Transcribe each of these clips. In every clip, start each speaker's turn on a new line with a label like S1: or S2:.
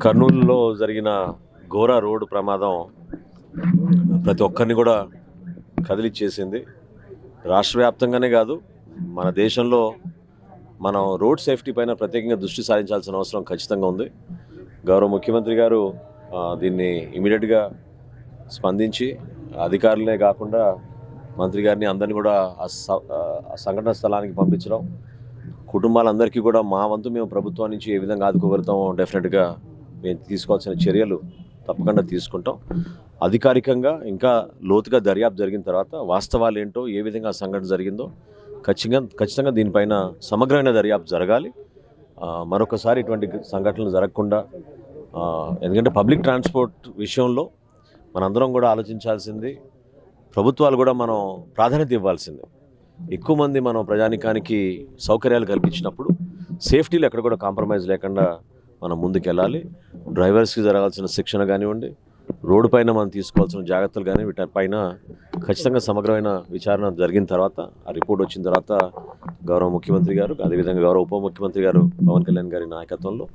S1: కర్నూలులో జరిగిన ఘోర రోడ్డు ప్రమాదం ప్రతి ఒక్కరిని కూడా కదిలిచ్చేసింది. రాష్ట్ర వ్యాప్తంగానే కాదు మన దేశంలో మనం రోడ్ సేఫ్టీ పైన ప్రత్యేకంగా దృష్టి సారించాల్సిన అవసరం ఖచ్చితంగా ఉంది. గౌరవ ముఖ్యమంత్రి గారు దీన్ని ఇమీడియట్గా స్పందించి అధికారులే కాకుండా మంత్రి గారిని అందరినీ కూడా ఆ స- ఆ సంఘటన స్థలానికి పంపించడం కుటుంబాలందరికీ కూడా మా వంతు మేము ప్రభుత్వం నుంచి ఏ విధంగా ఆదుకోగలుగుతామో డెఫినెట్గా మేము తీసుకోవాల్సిన చర్యలు తప్పకుండా తీసుకుంటాం. అధికారికంగా ఇంకా లోతుగా దర్యాప్తు జరిగిన తర్వాత వాస్తవాలు ఏంటో ఏ విధంగా సంఘటన జరిగిందో ఖచ్చితంగా ఖచ్చితంగా దీనిపైన సమగ్రమైన దర్యాప్తు జరగాలి. మరొకసారి ఇటువంటి సంఘటనలు జరగకుండా ఎందుకంటే పబ్లిక్ ట్రాన్స్పోర్ట్ విషయంలో మనందరం కూడా ఆలోచించాల్సింది ప్రభుత్వాలు కూడా మనం ప్రాధాన్యత ఇవ్వాల్సిందే. ఎక్కువ మంది మనం ప్రజానికానికి సౌకర్యాలు కల్పించినప్పుడు సేఫ్టీలు ఎక్కడ కూడా కాంప్రమైజ్ లేకుండా మనం ముందుకెళ్ళాలి. డ్రైవర్స్కి జరగాల్సిన శిక్షణ కానివ్వండి రోడ్డు పైన మనం తీసుకోవాల్సిన జాగ్రత్తలు కానీ వీటిపైన ఖచ్చితంగా సమగ్రమైన విచారణ జరిగిన తర్వాత ఆ రిపోర్ట్ వచ్చిన తర్వాత గౌరవ ముఖ్యమంత్రి గారు అదేవిధంగా గౌరవ ఉప ముఖ్యమంత్రి గారు పవన్ కళ్యాణ్ గారి నాయకత్వంలో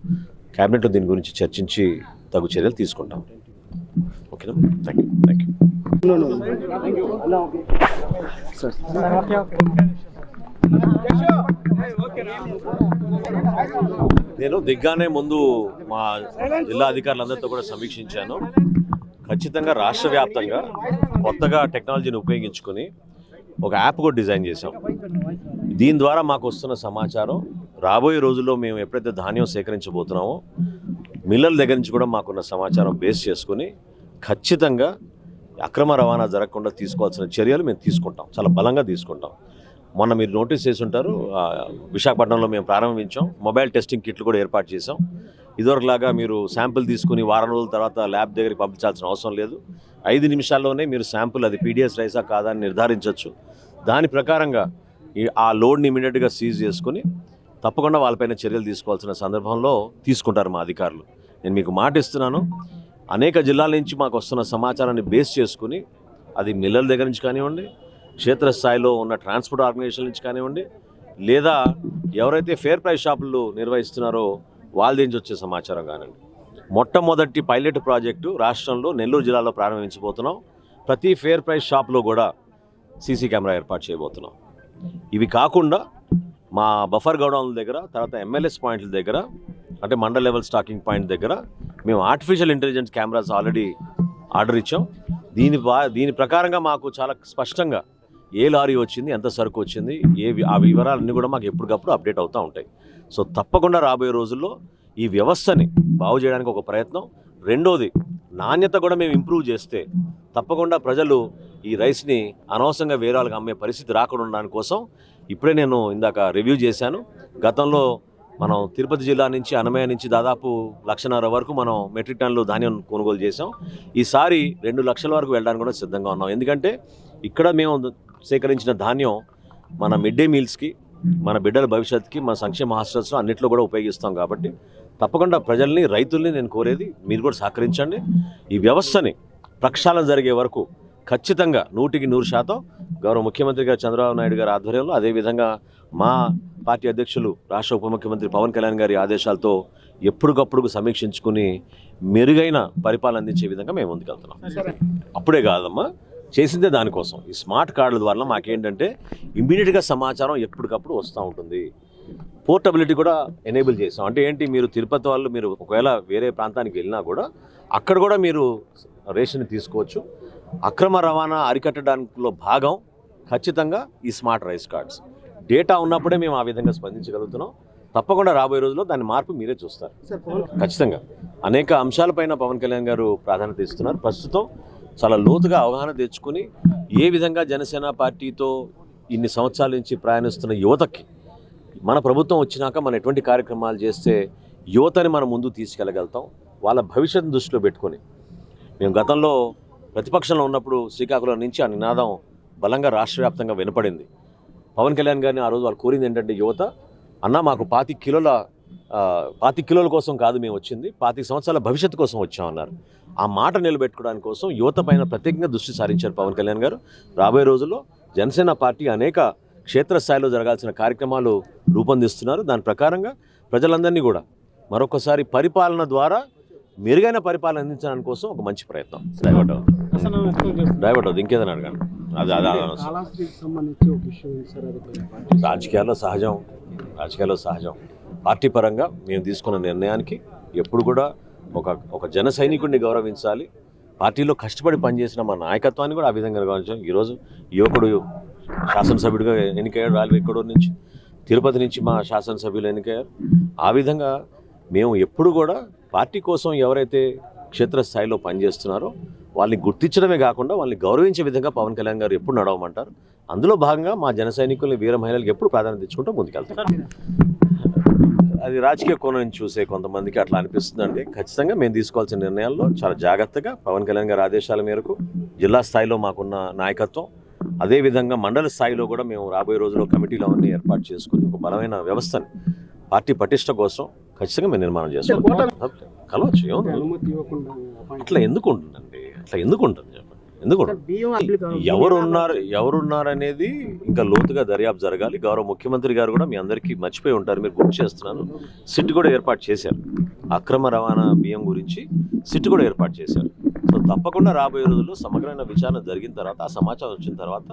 S1: క్యాబినెట్లో దీని గురించి చర్చించి తగు చర్యలు తీసుకుంటాం. ఓకేనా? థ్యాంక్ యూ థ్యాంక్ యూ నేను దిగ్గానే ముందు మా జిల్లా అధికారులందరితో కూడా సమీక్షించాను. ఖచ్చితంగా రాష్ట్ర వ్యాప్తంగా కొత్తగా టెక్నాలజీని ఉపయోగించుకొని ఒక యాప్ కూడా డిజైన్ చేశాం. దీని ద్వారా మాకు వస్తున్న సమాచారం రాబోయే రోజుల్లో మేము ఎప్పుడైతే ధాన్యం సేకరించబోతున్నామో మిల్లల దగ్గర నుంచి కూడా మాకున్న సమాచారం బేస్ చేసుకుని ఖచ్చితంగా అక్రమ రవాణా జరగకుండా తీసుకోవాల్సిన చర్యలు మేము తీసుకుంటాం. చాలా బలంగా తీసుకుంటాం. మొన్న మీరు నోటీస్ చేసి ఉంటారు విశాఖపట్నంలో మేము ప్రారంభించాం మొబైల్ టెస్టింగ్ కిట్లు కూడా ఏర్పాటు చేసాం ఇదివరకులాగా మీరు శాంపుల్ తీసుకుని వారం రోజుల తర్వాత ల్యాబ్ దగ్గరికి పంపించాల్సిన అవసరం లేదు. ఐదు నిమిషాల్లోనే మీరు శాంపుల్ అది పీడిఎస్ రైసా కాదా అని నిర్ధారించవచ్చు దాని ప్రకారంగా ఈ ఆ లోడ్ని ఇమీడియట్గా సీజ్ చేసుకుని తప్పకుండా వాళ్ళపైన చర్యలు తీసుకోవాల్సిన సందర్భంలో తీసుకుంటారు మా అధికారులు. నేను మీకు మాట ఇస్తున్నాను అనేక జిల్లాల నుంచి మాకు వస్తున్న సమాచారాన్ని బేస్ చేసుకుని అది మిల్లల దగ్గర నుంచి కానివ్వండి క్షేత్రస్థాయిలో ఉన్న ట్రాన్స్పోర్ట్ ఆర్గనైజేషన్ నుంచి కానివ్వండి లేదా ఎవరైతే ఫేర్ ప్రైస్ షాపులు నిర్వహిస్తున్నారో వాళ్ళ నుంచి వచ్చే సమాచారం కానివ్వండి మొట్టమొదటి పైలట్ ప్రాజెక్టు రాష్ట్రంలో నెల్లూరు జిల్లాలో ప్రారంభించబోతున్నాం. ప్రతి ఫేర్ ప్రైస్ షాప్లో కూడా సీసీ కెమెరా ఏర్పాటు చేయబోతున్నాం. ఇవి కాకుండా మా బఫర్ గౌడౌన్ల దగ్గర తర్వాత ఎంఎల్ఎస్ పాయింట్ల దగ్గర అంటే మండల్ లెవెల్ స్టాకింగ్ పాయింట్ దగ్గర మేము artificial intelligence cameras already order ఇచ్చాం. దీని దీని ప్రకారంగా మాకు చాలా స్పష్టంగా ఏ లారీ వచ్చింది ఎంత సరుకు వచ్చింది ఏ వి- ఆ వివరాలన్నీ కూడా మాకు ఎప్పటికప్పుడు అప్డేట్ అవుతూ ఉంటాయి. సో తప్పకుండా రాబోయే రోజుల్లో ఈ వ్యవస్థని బాగు చేయడానికి ఒక ప్రయత్నం. రెండోది నాణ్యత కూడా మేము ఇంప్రూవ్ చేస్తే తప్పకుండా ప్రజలు ఈ రైస్ని అనవసరంగా వేరాలకు అమ్మే పరిస్థితి రాకుండా ఉండడానికి కోసం ఇప్పుడే నేను ఇందాక రివ్యూ చేశాను. గతంలో మనం తిరుపతి జిల్లా నుంచి అనమయ నుంచి దాదాపు లక్షన్నర వరకు మనం మెట్రిక్ టన్నులు ధాన్యం కొనుగోలు చేసాం ఈసారి రెండు లక్షల వరకు వెళ్ళడానికి కూడా సిద్ధంగా ఉన్నాం. ఎందుకంటే ఇక్కడ మేము సేకరించిన ధాన్యం మన మిడ్ డే మీల్స్కి మన బిడ్డల భవిష్యత్తుకి మన సంక్షేమ హాస్టల్స్లో అన్నింటిలో కూడా ఉపయోగిస్తాం కాబట్టి తప్పకుండా ప్రజల్ని రైతుల్ని నేను కోరేది మీరు కూడా సహకరించండి. ఈ వ్యవస్థని ప్రక్షాళన జరిగే వరకు ఖచ్చితంగా నూటికి నూరు శాతం గౌరవ ముఖ్యమంత్రి గారు చంద్రబాబు నాయుడు గారి ఆధ్వర్యంలో అదేవిధంగా మా పార్టీ అధ్యక్షులు రాష్ట్ర ఉప ముఖ్యమంత్రి పవన్ కళ్యాణ్ గారి ఆదేశాలతో ఎప్పటికప్పుడు సమీక్షించుకుని మెరుగైన పరిపాలన అందించే విధంగా మేము ముందుకెళ్తున్నాం. అప్పుడే కాదమ్మా చేసిందే దానికోసం. ఈ స్మార్ట్ కార్డుల ద్వారా మాకేంటంటే ఇమ్మీడియట్గా సమాచారం ఎప్పటికప్పుడు వస్తూ ఉంటుంది. పోర్టబిలిటీ కూడా ఎనేబుల్ చేసాం అంటే ఏంటి మీరు తిరుపతి వాళ్ళు మీరు ఒకవేళ వేరే ప్రాంతానికి వెళ్ళినా కూడా అక్కడ కూడా మీరు రేషన్ తీసుకోవచ్చు. అక్రమ రవాణా అరికట్టడానికిలో భాగం ఖచ్చితంగా ఈ స్మార్ట్ రైస్ కార్డ్స్. డేటా ఉన్నప్పుడే మేము ఆ విధంగా స్పందించగలుగుతున్నాం. తప్పకుండా రాబోయే రోజుల్లో దాని మార్పు మీరే చూస్తారు. ఖచ్చితంగా. అనేక అంశాలపైన పవన్ కళ్యాణ్ గారు ప్రాధాన్యత ఇస్తున్నారు. ప్రస్తుతం చాలా లోతుగా అవగాహన తెచ్చుకుని ఏ విధంగా జనసేన పార్టీతో ఇన్ని సంవత్సరాల నుంచి ప్రయాణిస్తున్న యువతకి మన ప్రభుత్వం వచ్చినాక మనం ఎటువంటి కార్యక్రమాలు చేస్తే యువతని మనం ముందు తీసుకెళ్ళగలుగుతాం వాళ్ళ భవిష్యత్తును దృష్టిలో పెట్టుకొని. మేము గతంలో ప్రతిపక్షంలో ఉన్నప్పుడు శ్రీకాకుళం నుంచి ఆ నినాదం బలంగా రాష్ట్ర వ్యాప్తంగా వినపడింది. పవన్ కళ్యాణ్ గారిని ఆ రోజు వాళ్ళు కోరింది ఏంటంటే యువత అన్న మాకు పాతి కిలోల పాతి కిలోల కోసం కాదు మేము వచ్చింది పాతి సంవత్సరాల భవిష్యత్తు కోసం వచ్చామన్నారు. ఆ మాట నిలబెట్టుకోవడానికి కోసం యువత పైన ప్రత్యేకంగా దృష్టి సారించారు పవన్ కళ్యాణ్ గారు. రాబోయే రోజుల్లో జనసేన పార్టీ అనేక క్షేత్రస్థాయిలో జరగాల్సిన కార్యక్రమాలు రూపొందిస్తున్నారు. దాని ప్రకారంగా ప్రజలందరినీ కూడా మరొకసారి పరిపాలన ద్వారా మెరుగైన పరిపాలన అందించడానికి కోసం ఒక మంచి ప్రయత్నం. డైవర్ట్? డైవర్ట్ ఇంకేదైనా అడగండి. అది అది రాజకీయాల్లో సహజం. రాజకీయాల్లో సహజం. పార్టీ పరంగా మేము తీసుకున్న నిర్ణయానికి ఎప్పుడు కూడా ఒక ఒక జన సైనికుడిని గౌరవించాలి. పార్టీలో కష్టపడి పనిచేసిన మా నాయకత్వాన్ని కూడా ఆ విధంగా గౌరవించాం ఈరోజు యువకుడు శాసనసభ్యుడిగా ఎన్నికయ్యాడు రాలి ఎక్కడూరు నుంచి తిరుపతి నుంచి మా శాసనసభ్యులు ఎన్నికయ్యారు. ఆ విధంగా మేము ఎప్పుడు కూడా పార్టీ కోసం ఎవరైతే క్షేత్రస్థాయిలో పనిచేస్తున్నారో వాళ్ళని గుర్తించడమే కాకుండా వాళ్ళని గౌరవించే విధంగా పవన్ కళ్యాణ్ గారు ఎప్పుడు నడవమంటారు. అందులో భాగంగా మా జన సైనికుల్ని వీర మహిళలకు ఎప్పుడు ప్రాధాన్యత ఇచ్చుకుంటూ ముందుకెళ్తారు అది రాజకీయ కోణం నుంచి చూసే కొంతమందికి అట్లా అనిపిస్తుందండి. ఖచ్చితంగా మేము తీసుకోవాల్సిన నిర్ణయాల్లో చాలా జాగ్రత్తగా పవన్ కళ్యాణ్ గారి ఆదేశాల మేరకు జిల్లా స్థాయిలో మాకున్న నాయకత్వం అదేవిధంగా మండల స్థాయిలో కూడా మేము రాబోయే రోజుల్లో కమిటీలు అవన్నీ ఏర్పాటు చేసుకుని ఒక బలమైన వ్యవస్థని పార్టీ పటిష్ట కోసం ఖచ్చితంగా మేము నిర్మాణం చేస్తాం కలవచ్చు అట్లా ఎందుకు ఉంటుందండి? అట్లా ఎందుకు ఉంటుంది? ఎందుకు? ఎవరున్నారు అనేది ఇంకా లోతుగా దర్యాప్తు జరగాలి. గౌరవ ముఖ్యమంత్రి గారు కూడా మీ అందరికీ మర్చిపోయి ఉంటారు. మీరు గుర్తు చేస్తున్నాను. సిట్ కూడా ఏర్పాటు చేశారు. అక్రమ రవాణా బియ్యం గురించి సిట్ కూడా ఏర్పాటు చేశారు. సో తప్పకుండా రాబోయే రోజుల్లో సమగ్రమైన విచారణ జరిగిన తర్వాత ఆ సమాచారం వచ్చిన తర్వాత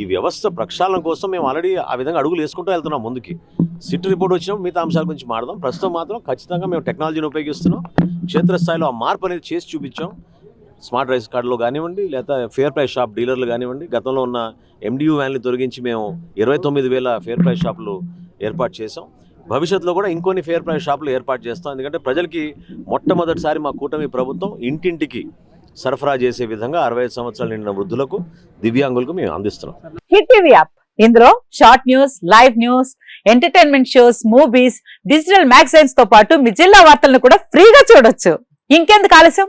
S1: ఈ వ్యవస్థ ప్రక్షాళన కోసం మేము ఆల్రెడీ ఆ విధంగా అడుగులు వేసుకుంటూ వెళ్తున్నాం ముందుకి. సిట్ రిపోర్ట్ వచ్చినప్పుడు మిగతా అంశాల గురించి మాడదాం ప్రస్తుతం మాత్రం ఖచ్చితంగా మేము టెక్నాలజీని ఉపయోగిస్తున్నాం. క్షేత్రస్థాయిలో ఆ మార్పు అనేది చేసి చూపించాం. స్మార్ట్ రైస్ కార్డులో కానివ్వండి లేదా ఫేర్ ప్రైస్ షాప్ డీలర్లు కానివ్వండి గతంలో ఉన్న ఎండియూ వ్యాన్లు తొలగించి మేము ఇరవై తొమ్మిది వేల ఫేర్ ప్రైస్ షాపులు ఏర్పాటు చేసాం భవిష్యత్తులో కూడా ఇంకొన్ని ఫేర్ ప్రైస్ షాపులు ఏర్పాటు చేస్తాం. ఎందుకంటే ప్రజలకి మొట్టమొదటిసారి మా కూటమి ప్రభుత్వం ఇంటింటికి సరఫరా చేసే విధంగా అరవై ఐదు సంవత్సరాలు నిండిన వృద్ధులకు దివ్యాంగులకు మేము అందిస్తున్నాం.
S2: Hit TV app. ఇందులో short news live news entertainment shows movies digital మ్యాగజైన్స్తో పాటు మీ జిల్లా వార్తలను కూడా ఫ్రీగా చూడొచ్చు. ఇంకెందుకు ఆలస్యం?